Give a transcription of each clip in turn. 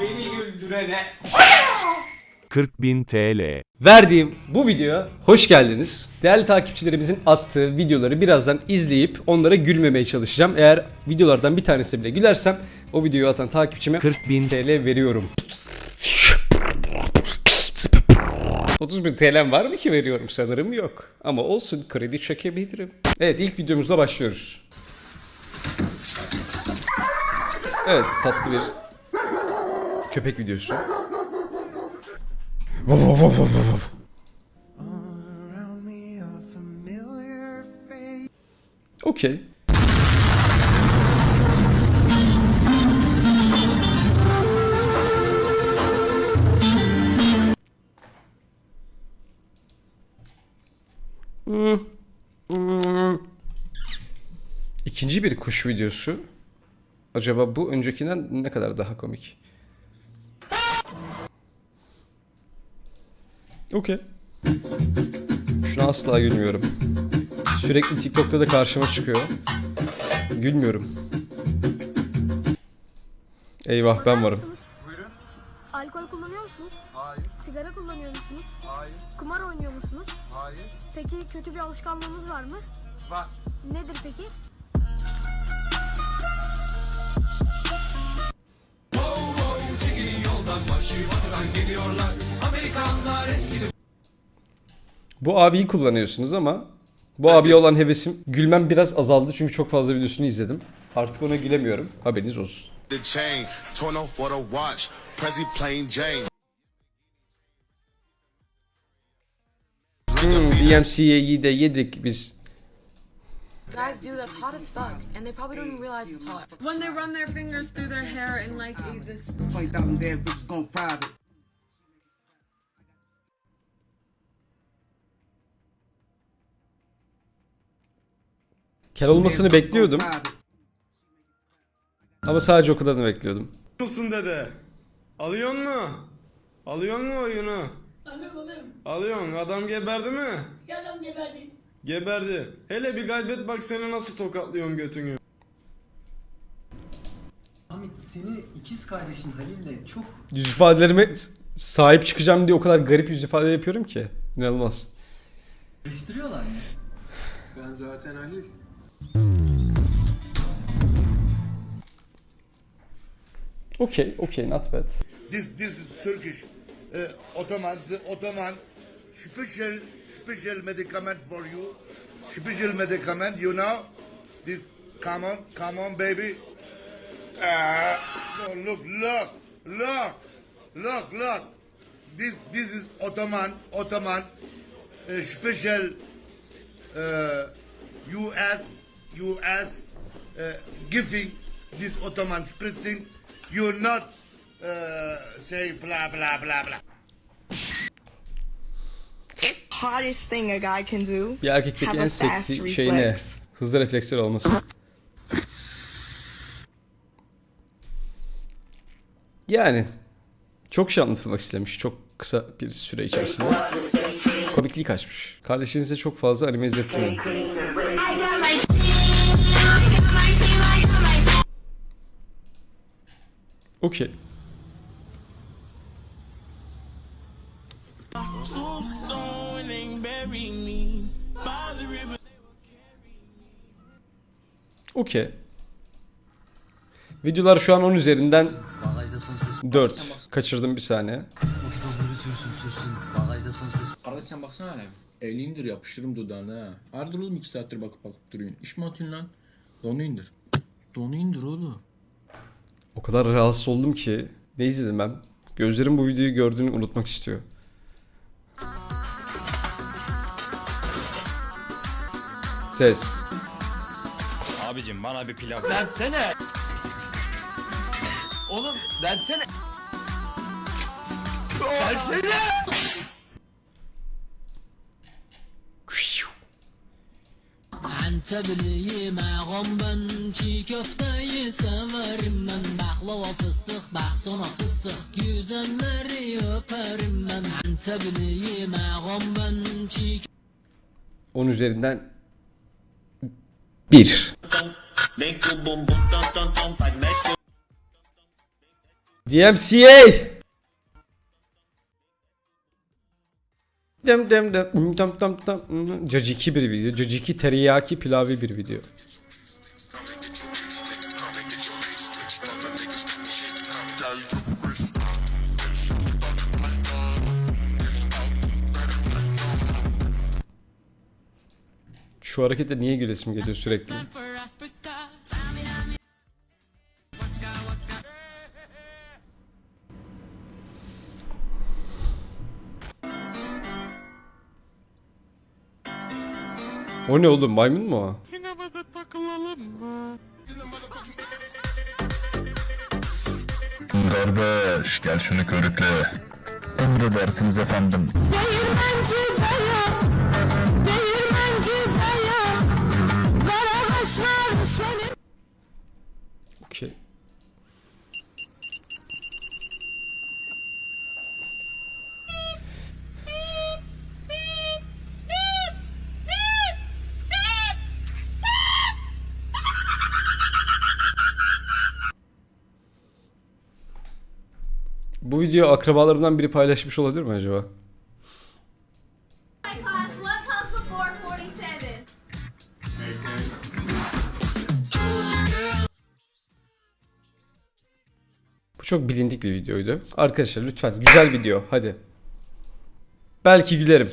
Beni güldürene 40.000 TL. Verdiğim bu videoya hoş geldiniz. Değerli takipçilerimizin attığı videoları birazdan izleyip onlara gülmemeye çalışacağım. Eğer videolardan bir tanesine bile gülersem o videoyu atan takipçime 40.000 TL veriyorum. 30 bin TL'm var mı ki veriyorum sanırım yok. Ama olsun kredi çekebilirim. Evet ilk videomuzla başlıyoruz. Evet tatlı bir köpek videosu. Okey. İkinci bir kuş videosu. Acaba bu öncekinden ne kadar daha komik? Okey. Şuna asla gülmüyorum. Sürekli TikTok'ta da karşıma çıkıyor. Gülmüyorum. Eyvah ben varım. Alkol kullanıyor musunuz? Hayır, Sigara kullanıyor musunuz? hayır, Kumar oynuyor musunuz? hayır. Peki kötü bir alışkanlığınız var mı? Var. Nedir peki? Bu abiyi kullanıyorsunuz ama bu abiye olan hevesim gülmem biraz azaldı çünkü çok fazla videosunu izledim. Artık ona gülemiyorum. Haberiniz olsun. the chain, torn off for the watch, Prezi plain Jane. Hmm, DMCA'yi de yedik biz. Guys do that's hot as fuck, and they probably don't even realize it's hot. when they run their fingers through their hair and like a this 20,000 damn bitches gone private. Kel olmasını bekliyordum ama sadece o kadarını bekliyordum. musun dede? Alıyor mu? Alıyor mu oyunu? Alıyorum alıyorum. Alıyorsun. Adam geberdi mi? Adam geberdi. Geberdi. Hele bir kaybet bak seni nasıl tokatlıyorum götünü. Ahmet senin ikiz kardeşin Halil'le çok Yüz ifadelerime s- sahip çıkacağım diye o kadar garip yüz ifade yapıyorum ki. İnanılmaz. karıştırıyorlar mı? Ben zaten Halil. Okey, okey, not bad. This this is Turkish uh, Ottoman the Ottoman special special medicament for you. Special medicament, you know. This come on, come on, baby. Ah, oh, look, look, look, look, look. This this is Ottoman Ottoman uh, special uh, U.S. U.S. Uh, giving this Ottoman spritzing. You not uh, say blah blah blah blah. Hottest thing a guy can do. Bir erkekteki en seksi şey ne? Hızlı refleksler olması. Yani çok şey anlatılmak istemiş. Çok kısa bir süre içerisinde. Komikliği kaçmış. Kardeşinize çok fazla anime izlettirmeyin. Okey. Okey. Videolar şu an 10 üzerinden Bagajda son ses. 4. Kaçırdım bir saniye. Sürsün sürsün. Bagajda son ses. Kardeş sen baksana hele. Eli indir yapıştırırım dudağına ha. Hardır oğlum iki saattir bakıp bakıp duruyorsun. İş mi atıyorsun lan? Donu indir. Donu indir oğlum. O kadar rahatsız oldum ki. Ne izledim ben? Gözlerim bu videoyu gördüğünü unutmak istiyor. Ses. Abicim bana bir pilav. Densene. Oğlum densene. Densene. Antepli yemeğim ben çiğ köfteyi severim ben Baklava fıstık bak sonra fıstık Güzelleri öperim ben Antepli yemeğim ben çiğ 10 üzerinden 1. DMCA! Dem dem dem tam tam tam Caciki bir video. Caciki teriyaki pilavı bir video. Şu harekete niye gülesim geliyor sürekli? O ne oğlum maymun mu o? Kardeş gel şunu körükle. Emredersiniz efendim. Değirmenci dayı, video akrabalarımdan biri paylaşmış olabilir mi acaba? Bu çok bilindik bir videoydu. Arkadaşlar lütfen güzel video hadi. Belki gülerim.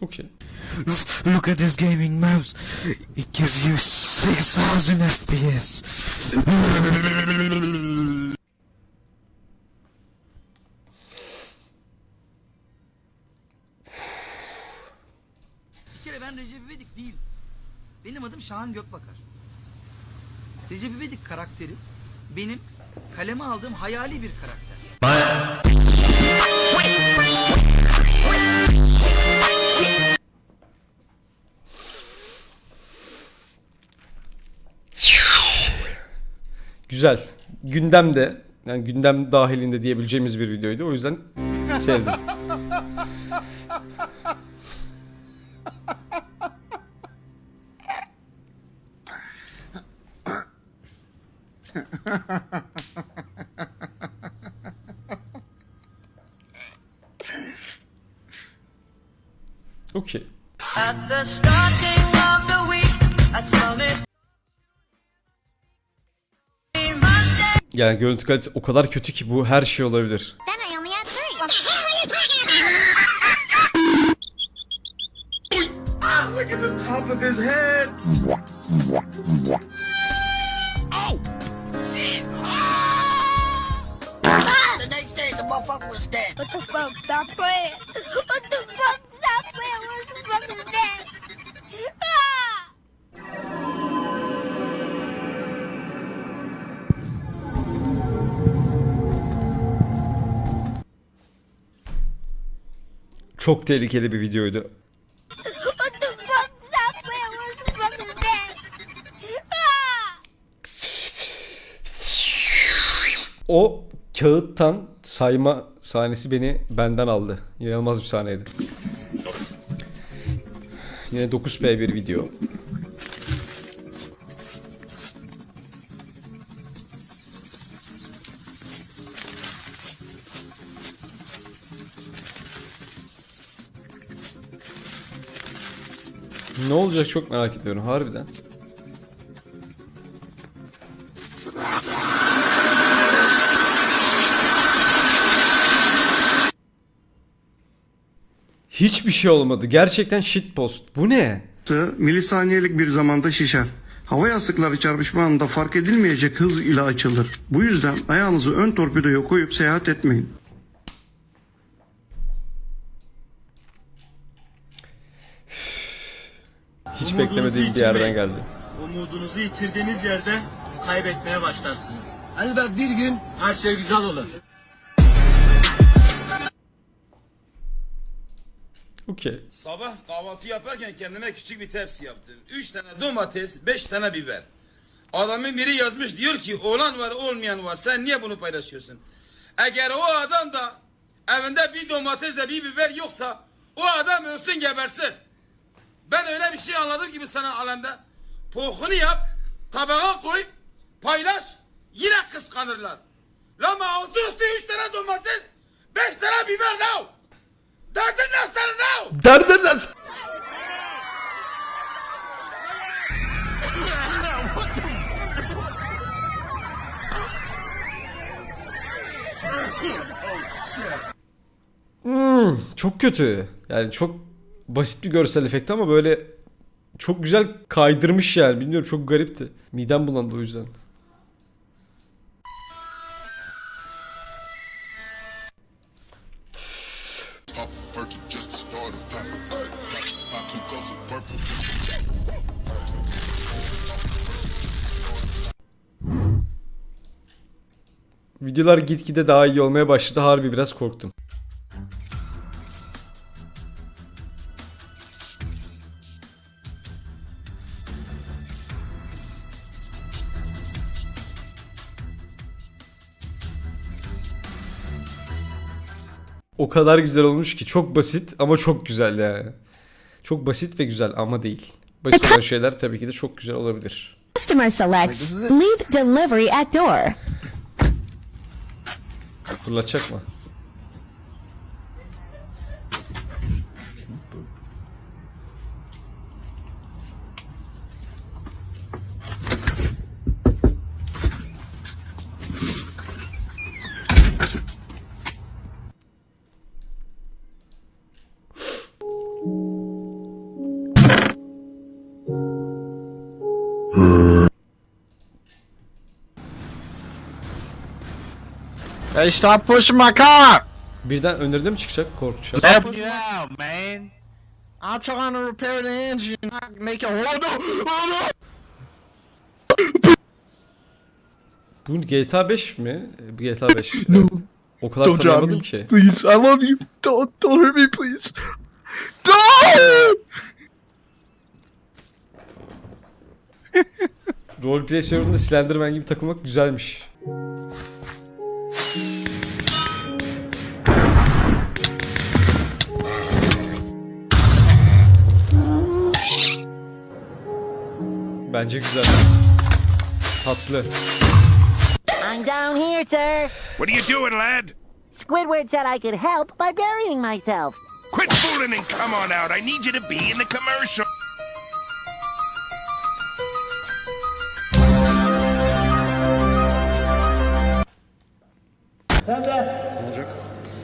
Okey. Look at this gaming mouse. It gives you 6000 FPS. Bir kere ben Recep İvedik değil. Benim adım Şahan Gökbakar. Recep İvedik karakteri benim kaleme aldığım hayali bir karakter. Güzel. Gündemde yani gündem dahilinde diyebileceğimiz bir videoydu. O yüzden sevdim. Okey. At the starting of the week, I Yani görüntü kalitesi o kadar kötü ki bu her şey olabilir. Then I only had three. Look at the top of his head. The next day, the motherfucker was dead. What the fuck? Stop praying. What the fuck? Stop praying. What the fuck is dead? Çok tehlikeli bir videoydu. O kağıttan sayma sahnesi beni benden aldı. İnanılmaz bir sahneydi. Yine 9p bir video. Ne olacak çok merak ediyorum harbiden. Hiçbir şey olmadı. Gerçekten shitpost. Bu ne? milisaniyelik bir zamanda şişer. Hava yastıkları çarpışma anında fark edilmeyecek hız ile açılır. Bu yüzden ayağınızı ön torpidoya koyup seyahat etmeyin. Hiç beklemediğim bir yerden geldi. Umudunuzu yitirdiğiniz yerde kaybetmeye başlarsınız. Elbet bir gün her şey güzel olur. Okey. Sabah kahvaltı yaparken kendime küçük bir tepsi yaptım. Üç tane domates, beş tane biber. Adamın biri yazmış diyor ki olan var olmayan var sen niye bunu paylaşıyorsun? Eğer o adam da evinde bir domatesle bir biber yoksa O adam ölsün gebersin. Ben öyle bir şey anladım ki bu senin alemde. Pohunu yap, tabağa koy, paylaş, yine kıskanırlar. Lama altı üstü üç tane domates, beş tane biber ne? Derdin ne senin ne? Derdin lan. Hmm, çok kötü. Yani çok basit bir görsel efekt ama böyle çok güzel kaydırmış yani. Bilmiyorum çok garipti. Midem bulandı o yüzden. Videolar gitgide daha iyi olmaya başladı. Harbi biraz korktum. Kadar güzel olmuş ki çok basit ama çok güzel yani. Çok basit ve güzel ama değil. Basit olan şeyler tabii ki de çok güzel olabilir. Customer selects lead delivery at door. Fırlatacak mı? Hey, stop pushing my car! Birden önlerinde mi çıkacak korkacak? Help you out, man. I'm trying to repair the engine. Can make it. Oh no! Oh no! Bu GTA 5 mi? GTA 5. evet. O kadar Don't drive tanıyamadım me, ki. please. I love you. Don't, don't hurt me, please. No! Roleplay serverında Slenderman gibi takılmak güzelmiş. Bence güzel. Tatlı. I'm down here, sir. What are you doing, lad? Squidward said I could help by burying myself. Quit fooling and come on out. I need you to be in the commercial.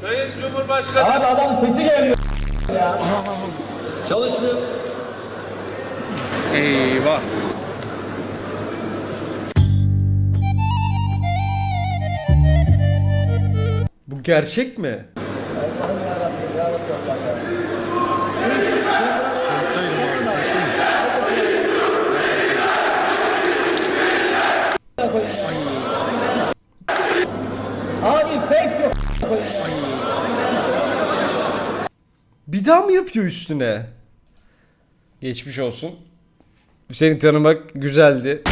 Sayın Cumhurbaşkanı. Abi adam sesi gelmiyor. Çalışmıyor. Eyvah. Gerçek mi? Bir daha mı yapıyor üstüne? Geçmiş olsun. Seni tanımak güzeldi.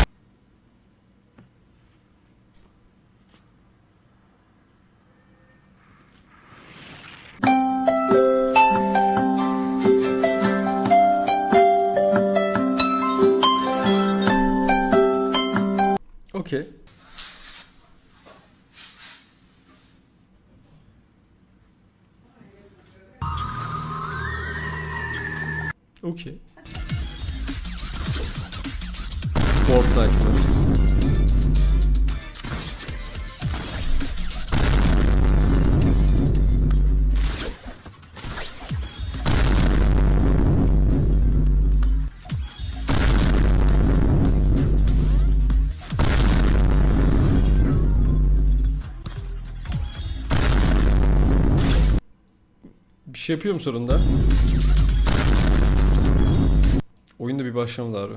Okey. Okey. Fortnite Bir şey yapıyor mu sorunda? Oyunda bir başlamadı abi.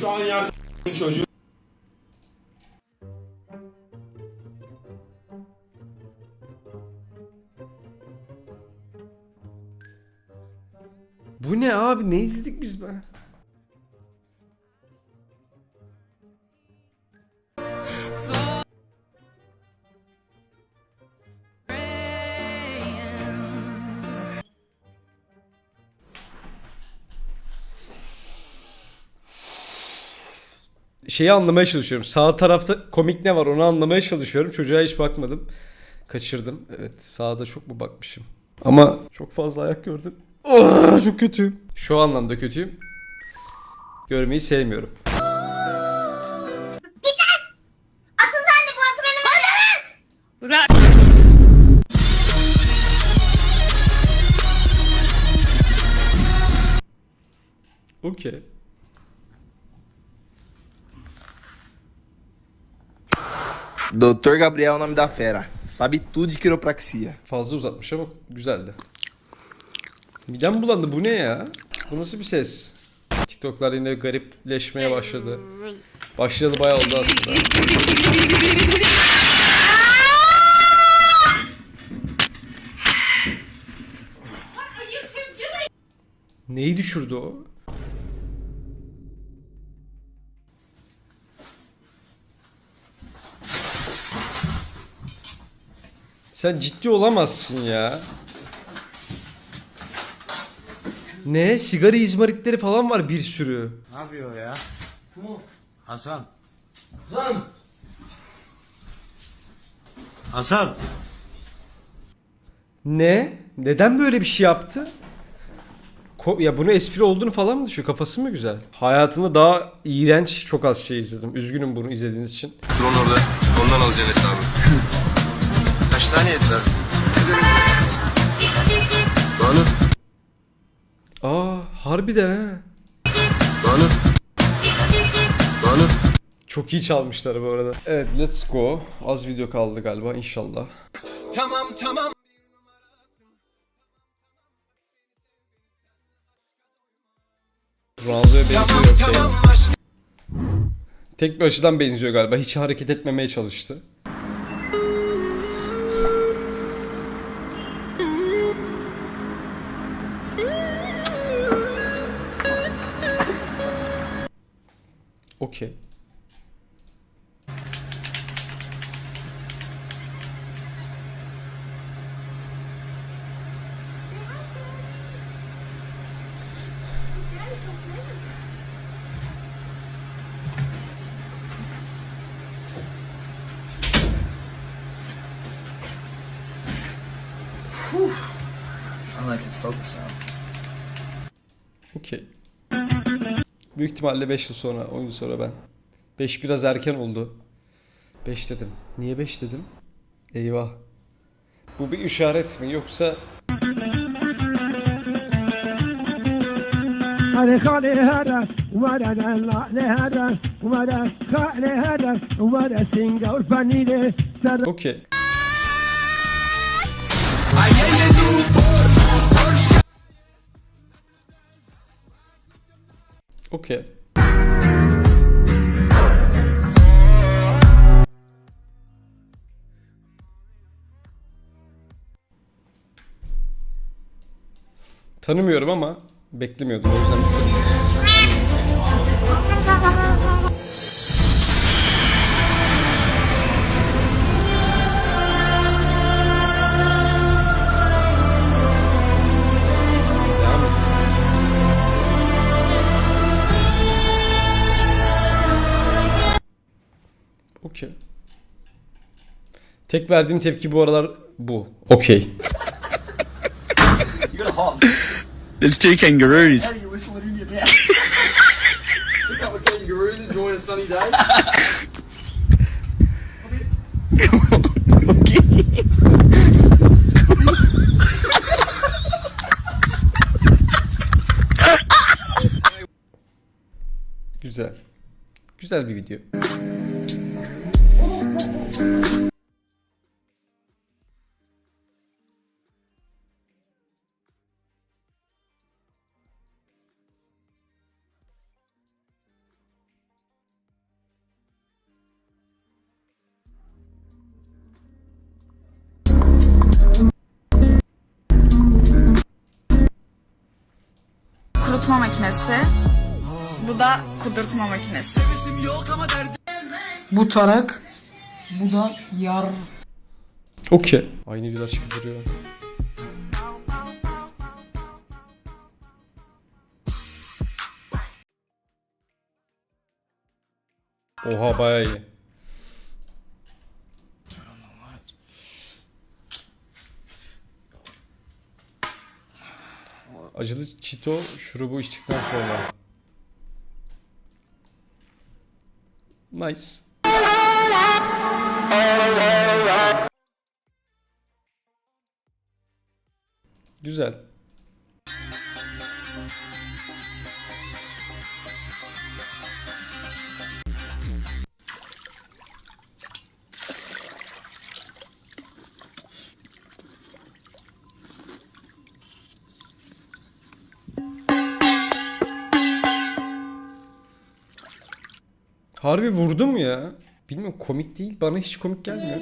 Şu an yardım çocuğu. Bu ne abi? Ne izledik biz be? Şeyi anlamaya çalışıyorum. Sağ tarafta komik ne var onu anlamaya çalışıyorum. Çocuğa hiç bakmadım. Kaçırdım. Evet sağda çok mu bakmışım. Ama çok fazla ayak gördüm. Oh, çok kötüyüm. Şu anlamda kötüyüm. Görmeyi sevmiyorum. Asıl sen de burası benim odamım. Bırak. Okey. Doutor Gabriel é nome da fera. Sabe tudo de quiropraxia. Fazla uzatmış ama güzeldi. Midem bulandı bu ne ya? Bu nasıl bir ses? TikTok'lar yine garipleşmeye başladı. Başlayalı bayağı oldu aslında. Neyi düşürdü o? Sen ciddi olamazsın ya. Ne? Sigara izmaritleri falan var bir sürü. Ne yapıyor ya? Hasan. Hasan. Hasan. Ne? Neden böyle bir şey yaptı? Ko- ya bunu espri olduğunu falan mı düşüyor? Kafası mı güzel? Hayatımda daha iğrenç çok az şey izledim. Üzgünüm bunu izlediğiniz için. Drone orada. Ondan alacaksın hesabı. Tane yediler? Banu. Aa harbiden ha. Banu. Banu. Çok iyi çalmışlar bu arada. Evet let's go. Az video kaldı galiba inşallah. Tamam tamam. Ronaldo'ya benziyor. okey. Tek bir açıdan benziyor galiba. Hiç hareket etmemeye çalıştı. Okey. I'm like focus now. Okey. Büyük ihtimalle 5 yıl sonra, 10 yıl sonra ben. 5 biraz erken oldu. 5 dedim. Niye 5 dedim? Eyvah. Bu bir işaret mi yoksa هذا خالي هذا ولا لا هذا ولا خالي هذا ولا سينجا والفانيلي Okey. Okey. Tanımıyorum ama beklemiyordum o yüzden bir sır. Tek verdiğim tepki bu aralar bu. Okey. There's two kangaroos. kangaroos enjoying a sunny day. Güzel. Güzel bir video. Kudurtma makinesi. Bu tarak Bu da yar. Okey. Aynı videolar çıkıp duruyor. Oha bayağı iyi. Acılı çito şurubu içtikten sonra. Nice. Güzel. Harbi vurdum ya. Bilmiyorum komik değil. Bana hiç komik gelmiyor.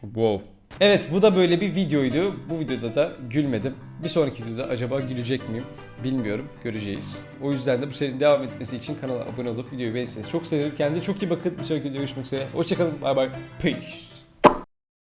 Wow. Evet bu da böyle bir videoydu. Bu videoda da gülmedim. Bir sonraki videoda acaba gülecek miyim? Bilmiyorum. Göreceğiz. O yüzden de bu serinin devam etmesi için kanala abone olup videoyu beğenirseniz çok sevinirim. Kendinize çok iyi bakın. Bir sonraki videoda görüşmek üzere. Hoşçakalın. Bay bay. Peace.